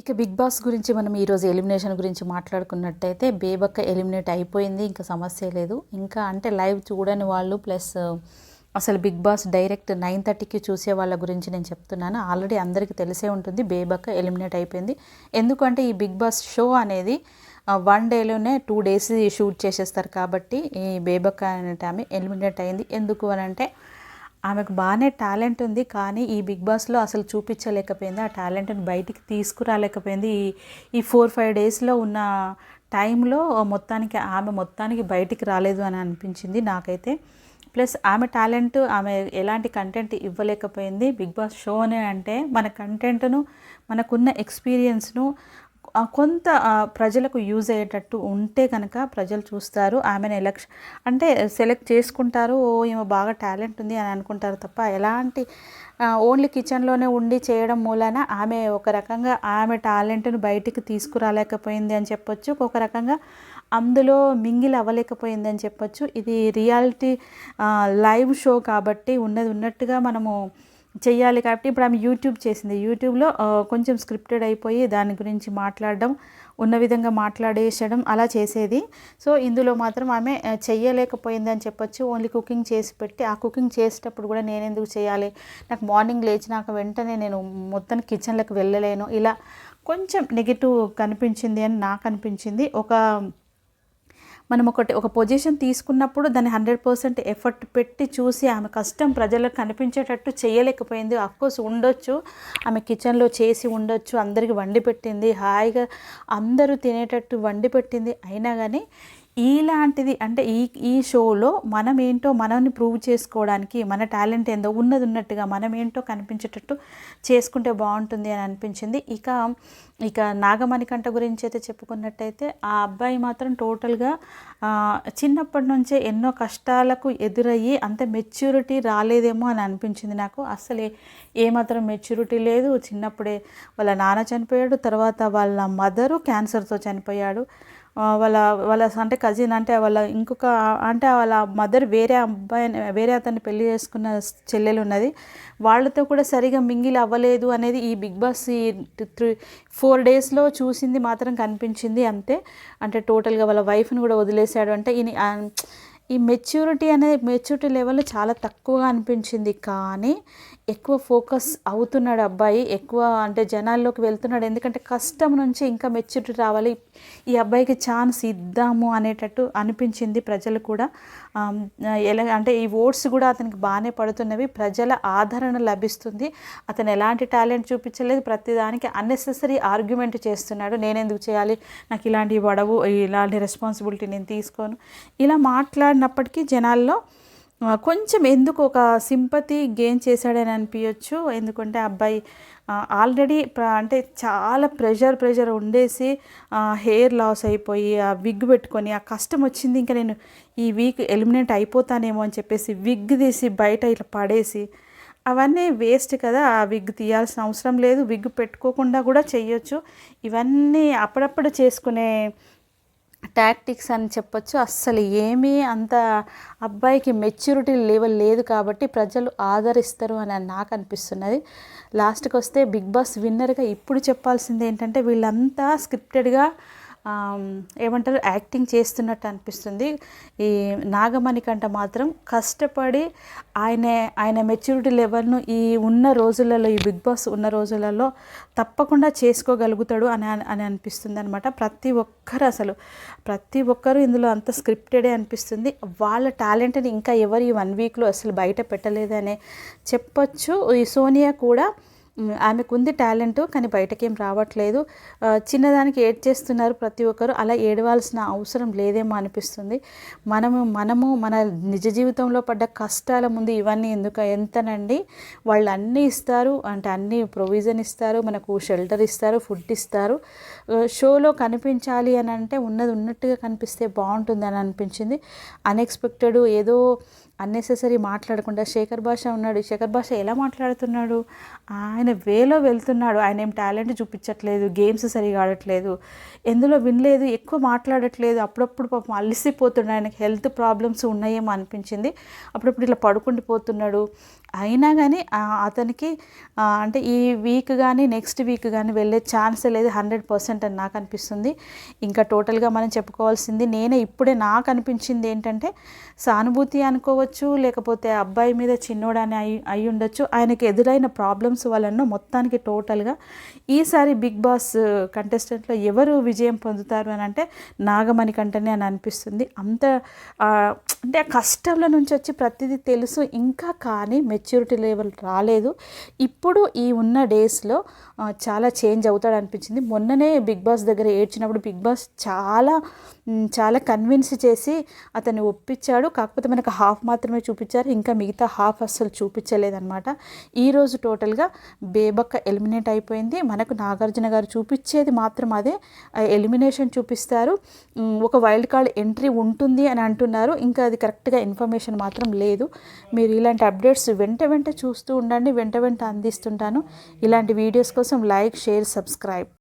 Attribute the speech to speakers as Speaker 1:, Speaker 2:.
Speaker 1: ఇక big boss గురించి మనం ఈరోజు ఎలిమినేషన్ గురించి మాట్లాడుకున్నట్టయితే బేబక్క ఎలిమినేట్ అయిపోయింది ఇంకా సమస్య లేదు. ఇంకా అంటే లైవ్ చూడని వాళ్ళు ప్లస్ అసలు బిగ్ బాస్ డైరెక్ట్ నైన్ థర్టీకి చూసే వాళ్ళ గురించి నేను చెప్తున్నాను. ఆల్రెడీ అందరికీ తెలిసే ఉంటుంది బేబక్క ఎలిమినేట్ అయిపోయింది. ఎందుకంటే ఈ బిగ్ బాస్ షో అనేది వన్ డేలోనే టూ డేస్ షూట్ చేసేస్తారు కాబట్టి ఈ బేబక్క అనే ఆమె ఎలిమినేట్ అయింది. ఎందుకు అని అంటే ఆమెకు బాగానే టాలెంట్ ఉంది కానీ ఈ బిగ్ బాస్లో అసలు చూపించలేకపోయింది. ఆ టాలెంట్ని బయటికి తీసుకురాలేకపోయింది. ఈ ఈ ఫోర్ ఫైవ్ డేస్లో ఉన్న టైంలో మొత్తానికి ఆమె మొత్తానికి బయటికి రాలేదు అని అనిపించింది నాకైతే. ప్లస్ ఆమె టాలెంట్ ఆమె ఎలాంటి కంటెంట్ ఇవ్వలేకపోయింది. బిగ్ బాస్ షో అనే అంటే మన కంటెంట్ను మనకున్న ఎక్స్పీరియన్స్ను కొంత ప్రజలకు యూజ్ అయ్యేటట్టు ఉంటే కనుక ప్రజలు చూస్తారు ఆమెను ఎలక్షన్ అంటే సెలెక్ట్ చేసుకుంటారు ఓ ఈమె బాగా టాలెంట్ ఉంది అని అనుకుంటారు తప్ప ఎలాంటి ఓన్లీ కిచెన్లోనే ఉండి చేయడం మూలాన ఆమె ఒక రకంగా ఆమె టాలెంట్ను బయటికి తీసుకురాలేకపోయింది అని చెప్పొచ్చు ఒక రకంగా అందులో మింగిల్ అవ్వలేకపోయింది అని చెప్పొచ్చు. ఇది రియాలిటీ లైవ్ షో కాబట్టి ఉన్నది ఉన్నట్టుగా మనము చెయ్యాలి కాబట్టి ఇప్పుడు ఆమె యూట్యూబ్ చేసింది. యూట్యూబ్లో కొంచెం స్క్రిప్టెడ్ అయిపోయి దాని గురించి మాట్లాడడం ఉన్న విధంగా మాట్లాడేసడం అలా చేసేది. సో ఇందులో మాత్రం ఆమె ఆ, చెయ్యలేకపోయింది అని చెప్పొచ్చు. ఓన్లీ కుకింగ్ చేసి పెట్టి ఆ కుకింగ్ చేసేటప్పుడు కూడా నేను ఎందుకు చేయాలి? నాకు మార్నింగ్ లేచినాక వెంటనే నేను మొత్తం కిచెన్లోకి వెళ్ళలేను. ఇలా కొంచెం నెగిటివ్ కనిపించింది అని నాకు అనిపించింది. ఒక మనం ఒకటి ఒక పొజిషన్ తీసుకున్నప్పుడు దాన్ని హండ్రెడ్ పర్సెంట్ ఎఫర్ట్ పెట్టి చూసి ఆమె కష్టం ప్రజలకు కనిపించేటట్టు చేయలేకపోయింది. అఫ్కోర్స్ ఉండొచ్చు. ఆమె కిచెన్లో చేసి ఉండొచ్చు. అందరికి వండి పెట్టింది. హాయిగా అందరూ తినేటట్టు వండి పెట్టింది. అయినా కానీ ఇలాంటిది అంటే ఈ ఈ షోలో మనం ఏంటో మనల్ని ప్రూవ్ చేసుకోవడానికి మన టాలెంట్ ఏందో ఉన్నది ఉన్నట్టుగా మనం ఏంటో కనిపించేటట్టు చేసుకుంటే బాగుంటుంది అని అనిపించింది. ఇక ఇక నాగమణికంఠ గురించి అయితే చెప్పుకున్నట్టయితే ఆ అబ్బాయి మాత్రం టోటల్గా చిన్నప్పటి నుంచే ఎన్నో కష్టాలకు ఎదురయ్యి అంత మెచ్యూరిటీ రాలేదేమో అని అనిపించింది నాకు. అసలు ఏ- ఏమాత్రం మెచ్యూరిటీ లేదు. చిన్నప్పుడే వాళ్ళ నాన్న చనిపోయాడు తర్వాత వాళ్ళ మదరు క్యాన్సర్తో చనిపోయాడు. వాళ్ళ వాళ్ళ అంటే కజిన్ అంటే వాళ్ళ ఇంకొక అంటే వాళ్ళ మదర్ వేరే అబ్బాయిని వేరే అతన్ని పెళ్ళి చేసుకున్న చెల్లెలు ఉన్నది. వాళ్ళతో కూడా సరిగా మింగిల్ అవ్వలేదు అనేది ఈ బిగ్ బాస్ ఈ త్రీ ఫోర్ డేస్లో చూసింది మాత్రం కనిపించింది అంతే. అంటే టోటల్గా వాళ్ళ వైఫ్ని కూడా వదిలేశాడు. అంటే ఈ ఈ మెచ్యూరిటీ అనేది మెచ్యూరిటీ లెవెల్ చాలా తక్కువగా అనిపించింది. కానీ ఎక్కువ ఫోకస్ అవుతున్నాడు అబ్బాయి. ఎక్కువ అంటే జనాల్లోకి వెళ్తున్నాడు. ఎందుకంటే కష్టం నుంచి ఇంకా మెచ్యూరిటీ రావాలి. ఈ అబ్బాయికి ఛాన్స్ ఇద్దాము అనేటట్టు అనిపించింది ప్రజలు కూడా. ఎలా అంటే ఈ ఓట్స్ కూడా అతనికి బాగానే పడుతున్నవి. ప్రజల ఆదరణ లభిస్తుంది. అతను ఎలాంటి టాలెంట్ చూపించలేదు. ప్రతిదానికి అన్నెసెసరీ ఆర్గ్యుమెంట్ చేస్తున్నాడు. నేనెందుకు చేయాలి? నాకు ఇలాంటి పడవు. ఇలాంటి రెస్పాన్సిబిలిటీ నేను తీసుకోను. ఇలా మాట్లాడినప్పటికీ జనాల్లో కొంచెం ఎందుకు ఒక సింపతి గెయిన్ చేశాడని అనిపించచ్చు ఎందుకంటే అబ్బాయి ఆల్రెడీ అంటే చాలా ప్రెషర్ ప్రెషర్ ఉండేసి హెయిర్ లాస్ అయిపోయి ఆ విగ్ పెట్టుకొని ఆ కష్టం వచ్చింది. ఇంకా నేను ఈ వీక్ ఎలిమినేట్ అయిపోతానేమో అని చెప్పేసి విగ్ తీసి బయట ఇట్లా పడేసి అవన్నీ వేస్ట్ కదా. ఆ విగ్ తీయాల్సిన అవసరం లేదు. విగ్ పెట్టుకోకుండా కూడా చేయొచ్చు. ఇవన్నీ అప్పుడప్పుడు చేసుకునే టాక్టిక్స్ అని చెప్పొచ్చు. అస్సలు ఏమీ అంత అబ్బాయికి మెచ్యూరిటీ లెవెల్ లేదు కాబట్టి ప్రజలు ఆదరిస్తారు అని నాకు అనిపిస్తున్నది. లాస్ట్కి వస్తే బిగ్ బాస్ విన్నర్గా ఇప్పుడు చెప్పాల్సింది ఏంటంటే వీళ్ళంతా స్క్రిప్టెడ్గా ఏమంటారు యాక్టింగ్ చేస్తున్నట్టు అనిపిస్తుంది. ఈ నాగమణి కంటే మాత్రం కష్టపడి ఆయన ఆయన మెచ్యూరిటీ లెవెల్ను ఈ ఉన్న రోజులలో ఈ బిగ్ బాస్ ఉన్న రోజులలో తప్పకుండా చేసుకోగలుగుతాడు అని అని అనిపిస్తుంది అనమాట ప్రతి ఒక్కరు అసలు ప్రతి ఒక్కరు ఇందులో అంత స్క్రిప్టెడే అనిపిస్తుంది. వాళ్ళ టాలెంట్ని ఇంకా ఎవరు ఈ వన్ వీక్లో అసలు బయట పెట్టలేదనే చెప్పొచ్చు. ఈ సోనియా కూడా ఆమెకుంది ఆమెకు ఉంది టాలెంట్ కానీ బయటకేం రావట్లేదు. చిన్నదానికి ఏడ్ చేస్తున్నారు ప్రతి ఒక్కరు. అలా ఏడవాల్సిన అవసరం లేదేమో అనిపిస్తుంది. మనము మనము మన నిజ జీవితంలో పడ్డ కష్టాల ముందు ఇవన్నీ ఎందుకు? ఎంతనండి? వాళ్ళు అన్నీ ఇస్తారు. అంటే అన్ని ప్రొవిజన్ ఇస్తారు. మనకు షెల్టర్ ఇస్తారు ఫుడ్ ఇస్తారు. షోలో కనిపించాలి అని అంటే ఉన్నది ఉన్నట్టుగా కనిపిస్తే బాగుంటుంది అని అనిపించింది. అన్ఎక్స్పెక్టెడ్ ఏదో అన్నెసెసరీ మాట్లాడకుండా శేఖర్ భాష ఉన్నాడు. శేఖర్ భాష ఎలా మాట్లాడుతున్నాడు? ఆయన వేలో వెళ్తున్నాడు. ఆయన ఏం టాలెంట్ చూపించట్లేదు. గేమ్స్ సరిగా ఆడట్లేదు. ఎందులో వినలేదు ఎక్కువ మాట్లాడట్లేదు. అప్పుడప్పుడు పాపం అలసిపోతున్నాడు. ఆయనకి హెల్త్ ప్రాబ్లమ్స్ ఉన్నాయేమో అనిపించింది. అప్పుడప్పుడు ఇలా పడుకుండిపోతున్నాడు అయినా కానీ అతనికి అంటే ఈ వీక్ కానీ నెక్స్ట్ వీక్ కానీ వెళ్ళే ఛాన్స్ లేదు హండ్రెడ్ పర్సెంట్ అని నాకు అనిపిస్తుంది. ఇంకా టోటల్గా మనం చెప్పుకోవాల్సింది నేనే. ఇప్పుడే నాకు అనిపించింది ఏంటంటే సానుభూతి అనుకోవచ్చు లేకపోతే అబ్బాయి మీద చిన్నోడని అయి అయి ఉండొచ్చు. ఆయనకి ఎదురైన ప్రాబ్లమ్స్ వలన మొత్తానికి టోటల్గా ఈసారి బిగ్ బాస్ కంటెస్టెంట్లో ఎవరు విజయం పొందుతారు అని అంటే నాగమణి కంటనే అని అనిపిస్తుంది. అంత అంటే ఆ కష్టంల నుంచి వచ్చి ప్రతిదీ తెలుసు. ఇంకా కానీ మెచ్యూరిటీ లెవెల్ రాలేదు. ఇప్పుడు ఈ ఉన్న డేస్లో చాలా చేంజ్ అవుతాడు అనిపించింది. మొన్ననే బిగ్ బాస్ దగ్గర ఏడ్చినప్పుడు బిగ్ బాస్ చాలా చాలా కన్విన్స్ చేసి అతన్ని ఒప్పించాడు. కాకపోతే మనకు హాఫ్ మాత్రమే చూపించారు. ఇంకా మిగతా హాఫ్ అస్సలు చూపించలేదన్నమాట. ఈరోజు టోటల్గా బేబక్క ఎలిమినేట్ అయిపోయింది. మనకు నాగార్జున గారు చూపించేది మాత్రం అదే. ఎలిమినేషన్ చూపిస్తారు. ఒక వైల్డ్ కార్డ్ ఎంట్రీ ఉంటుంది అని అంటున్నారు. ఇంకా అది కరెక్ట్గా ఇన్ఫర్మేషన్ మాత్రం లేదు. మీరు ఇలాంటి అప్డేట్స్ వెంట వెంట చూస్తూ ఉండండి. వెంట వెంట అందిస్తుంటాను. ఇలాంటి వీడియోస్ కోసం లైక్ షేర్ సబ్స్క్రైబ్